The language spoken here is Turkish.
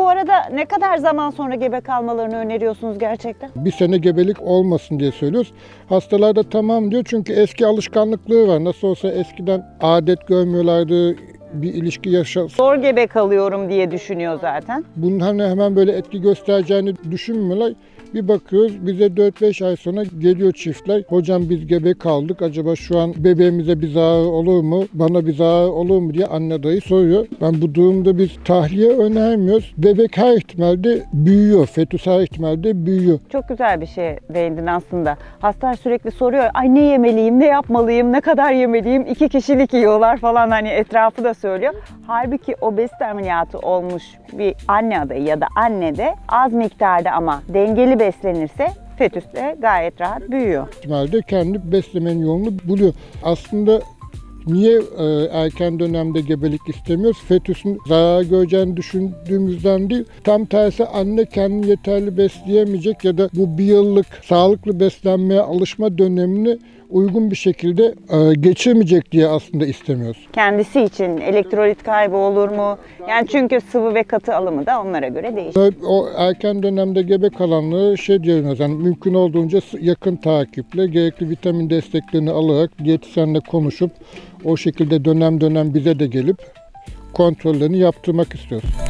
bu arada ne kadar zaman sonra gebe kalmalarını öneriyorsunuz gerçekten? Bir sene gebelik olmasın diye söylüyoruz. Hastalar da tamam diyor çünkü eski alışkanlıklığı var. Nasıl olsa eskiden adet görmüyorlardı, bir ilişki yaşa Zor gebe kalıyorum diye düşünüyor zaten. bunun hani hemen böyle etki göstereceğini düşünmüyorlar. Bir bakıyoruz bize 4-5 ay sonra geliyor çiftler. Hocam biz gebe kaldık. Acaba şu an bebeğimize bir zarar olur mu? Bana bir zarar olur mu diye anne dayı soruyor. Ben bu durumda biz tahliye önermiyoruz. Bebek her ihtimalde büyüyor. Fetüs her ihtimalde büyüyor. Çok güzel bir şey değindin aslında. Hastalar sürekli soruyor. Ay ne yemeliyim, ne yapmalıyım, ne kadar yemeliyim? İki kişilik yiyorlar falan hani etrafı da söylüyor. Halbuki obezite ameliyatı olmuş bir anne adayı ya da anne de az miktarda ama dengeli beslenirse fetüs de gayet rahat büyüyor. ihtimalde kendi beslemenin yolunu buluyor. Aslında niye e, erken dönemde gebelik istemiyoruz? Fetüsün zarar göreceğini düşündüğümüzden değil. Tam tersi anne kendini yeterli besleyemeyecek ya da bu bir yıllık sağlıklı beslenmeye alışma dönemini uygun bir şekilde e, geçirmeyecek diye aslında istemiyoruz. Kendisi için elektrolit kaybı olur mu? Yani çünkü sıvı ve katı alımı da onlara göre değişir. O erken dönemde gebe kalanları şey diyoruz yani mümkün olduğunca yakın takiple gerekli vitamin desteklerini alarak diyetisyenle konuşup o şekilde dönem dönem bize de gelip kontrollerini yaptırmak istiyoruz.